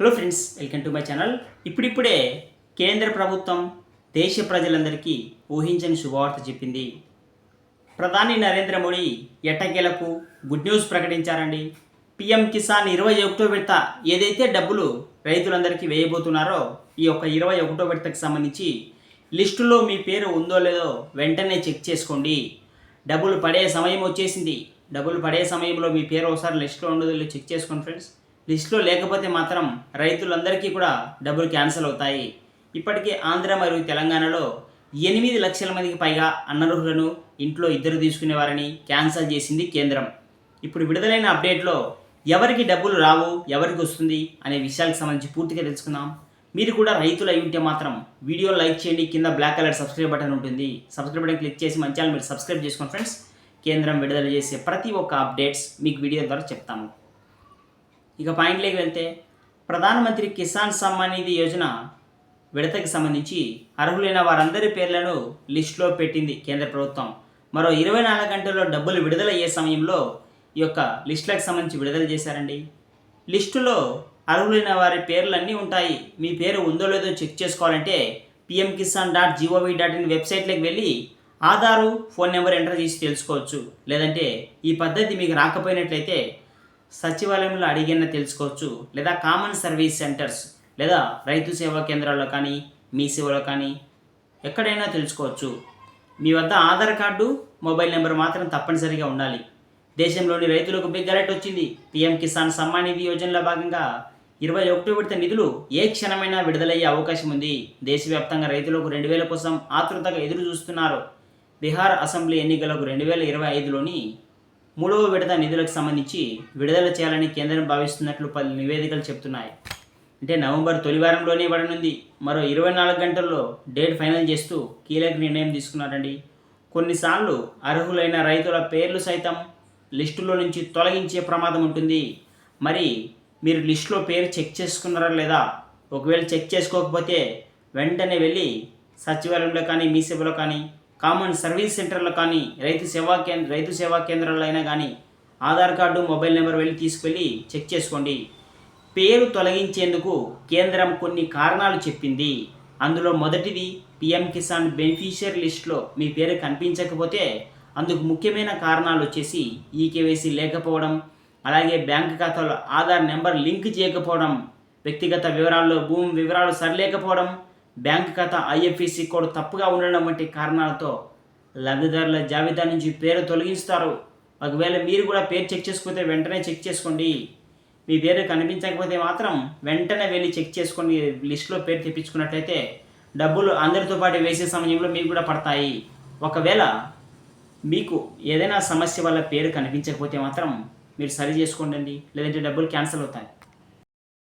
Hello friends welcome to my channel ఇప్పుడిప్పుడే కేంద్ర ప్రభుత్వం దేశ ప్రజలందరికీ ఊహించని శుభవార్త చెప్పింది. ప్రధాని నరేంద్ర మోడీ ఎట్టకేలకు గుడ్ న్యూస్ ప్రకటించారండి. పిఎం కిసాన్ ఇరవై ఒకటో విడత ఏదైతే డబ్బులు రైతులందరికీ వేయబోతున్నారో ఈ యొక్క ఇరవై ఒకటో విడతకు సంబంధించి లిస్టులో మీ పేరు ఉందో లేదో వెంటనే చెక్ చేసుకోండి. డబ్బులు పడే సమయం వచ్చేసింది. డబ్బులు పడే సమయంలో మీ పేరు ఒకసారి లిస్టులో ఉండదో లేదో చెక్ చేసుకోండి ఫ్రెండ్స్ లిస్టులో లేకపోతే మాత్రం రైతులందరికీ కూడా డబ్బులు క్యాన్సిల్ అవుతాయి. ఇప్పటికే ఆంధ్ర మరియు తెలంగాణలో ఎనిమిది లక్షల మందికి పైగా అనర్హులను ఇంట్లో ఇద్దరు తీసుకునేవారని క్యాన్సిల్ చేసింది కేంద్రం. ఇప్పుడు విడుదలైన అప్డేట్లో ఎవరికి డబ్బులు రావు ఎవరికి వస్తుంది అనే విషయాలకు సంబంధించి పూర్తిగా తెలుసుకుందాం. మీరు కూడా రైతులు అయి ఉంటే మాత్రం వీడియో లైక్ చేయండి. కింద బ్లాక్ కలర్ సబ్స్క్రైబ్ బటన్ ఉంటుంది. సబ్స్క్రైబ్ బటన్ క్లిక్ చేసి మంచి మీరు సబ్స్క్రైబ్ చేసుకోండి ఫ్రెండ్స్. కేంద్రం విడుదల చేసే ప్రతి ఒక్క అప్డేట్స్ మీకు వీడియో ద్వారా చెప్తాము. ఇక పాయింట్లోకి వెళ్తే ప్రధానమంత్రి కిసాన్ సమ్మాన్ నిధి యోజన విడతకి సంబంధించి అర్హులైన వారందరి పేర్లను లిస్టులో పెట్టింది కేంద్ర ప్రభుత్వం. మరో ఇరవై నాలుగు గంటల్లో డబ్బులు విడుదల అయ్యే సమయంలో ఈ యొక్క లిస్టులకు సంబంధించి విడుదల చేశారండి. లిస్టులో అర్హులైన వారి పేర్లన్నీ ఉంటాయి. మీ పేరు ఉందో లేదో చెక్ చేసుకోవాలంటే PM Kisan dot G O V dot in వెబ్సైట్లోకి వెళ్ళి ఆధారు ఫోన్ నెంబర్ ఎంటర్ చేసి తెలుసుకోవచ్చు. లేదంటే ఈ పద్ధతి మీకు రాకపోయినట్లయితే సచివాలయంలో అడిగిన తెలుసుకోవచ్చు? లేదా కామన్ సర్వీస్ సెంటర్స్ లేదా రైతు సేవా కేంద్రాల్లో కానీ మీ సేవలో కానీ ఎక్కడైనా తెలుసుకోవచ్చు. మీ వద్ద ఆధార్ కార్డు మొబైల్ నెంబర్ మాత్రం తప్పనిసరిగా ఉండాలి. దేశంలోని రైతులకు బిగ్ అలర్ట్ వచ్చింది. పీఎం కిసాన్ సమ్మాన్ నిధి యోజనలో భాగంగా ఇరవై ఒకటి విడత నిధులు ఏ క్షణమైనా విడుదలయ్యే అవకాశం ఉంది. దేశవ్యాప్తంగా రైతులకు రెండు వేల కోసం ఆతృతగా ఎదురు చూస్తున్నారు బీహార్ అసెంబ్లీ ఎన్నికలకు రెండు వేల ఇరవై ఐదులోని మూడవ విడత నిధులకు సంబంధించి విడుదల చేయాలని కేంద్రం భావిస్తున్నట్లు పలు నివేదికలు చెప్తున్నాయి. అంటే నవంబర్ తొలి వారంలోనే మరో ఇరవై నాలుగు గంటల్లో డేట్ ఫైనల్ చేస్తూ కీలక నిర్ణయం తీసుకున్నారండి. కొన్నిసార్లు అర్హులైన రైతుల పేర్లు సైతం లిస్టులో నుంచి తొలగించే ప్రమాదం ఉంటుంది. మరి మీరు లిస్టులో పేరు చెక్ చేసుకున్నారా లేదా? ఒకవేళ చెక్ చేసుకోకపోతే వెంటనే వెళ్ళి సచివాలయంలో కానీ మీ సేవలో కానీ కామన్ సర్వీస్ సెంటర్లో కానీ రైతు సేవా కేంద్ర రైతు సేవా కేంద్రాల్లో అయినా కానీ ఆధార్ కార్డు మొబైల్ నెంబర్ వెళ్ళి తీసుకెళ్ళి చెక్ చేసుకోండి. పేరు తొలగించేందుకు కేంద్రం కొన్ని కారణాలు చెప్పింది. అందులో మొదటిది పిఎం కిసాన్ బెనిఫిషియర్ లిస్ట్లో మీ పేరు కనిపించకపోతే అందుకు ముఖ్యమైన కారణాలు వచ్చేసి ఈకేవైసీ లేకపోవడం అలాగే బ్యాంక్ ఖాతాలో ఆధార్ నెంబర్ లింక్ చేయకపోవడం వ్యక్తిగత వివరాల్లో భూమి వివరాలు సరిలేకపోవడం బ్యాంక్ ఖాతా ఐఎఫ్ఎస్సి కోడ్ తప్పుగా ఉండడం వంటి కారణాలతో లబ్ధిదారుల జాబితా నుంచి పేరు తొలగిస్తారు. ఒకవేళ మీరు కూడా పేరు చెక్ చేసుకుంటే వెంటనే చెక్ చేసుకోండి. మీ పేరు కనిపించకపోతే మాత్రం వెంటనే వెళ్ళి చెక్ చేసుకొని లిస్ట్లో పేరు తెప్పించుకున్నట్లయితే డబ్బులు అందరితో పాటు వేసే సమయంలో మీకు కూడా పడతాయి. ఒకవేళ మీకు ఏదైనా సమస్య వల్ల పేరు కనిపించకపోతే మాత్రం మీరు సరి చేసుకోండి లేదంటే డబ్బులు క్యాన్సిల్ అవుతాయి.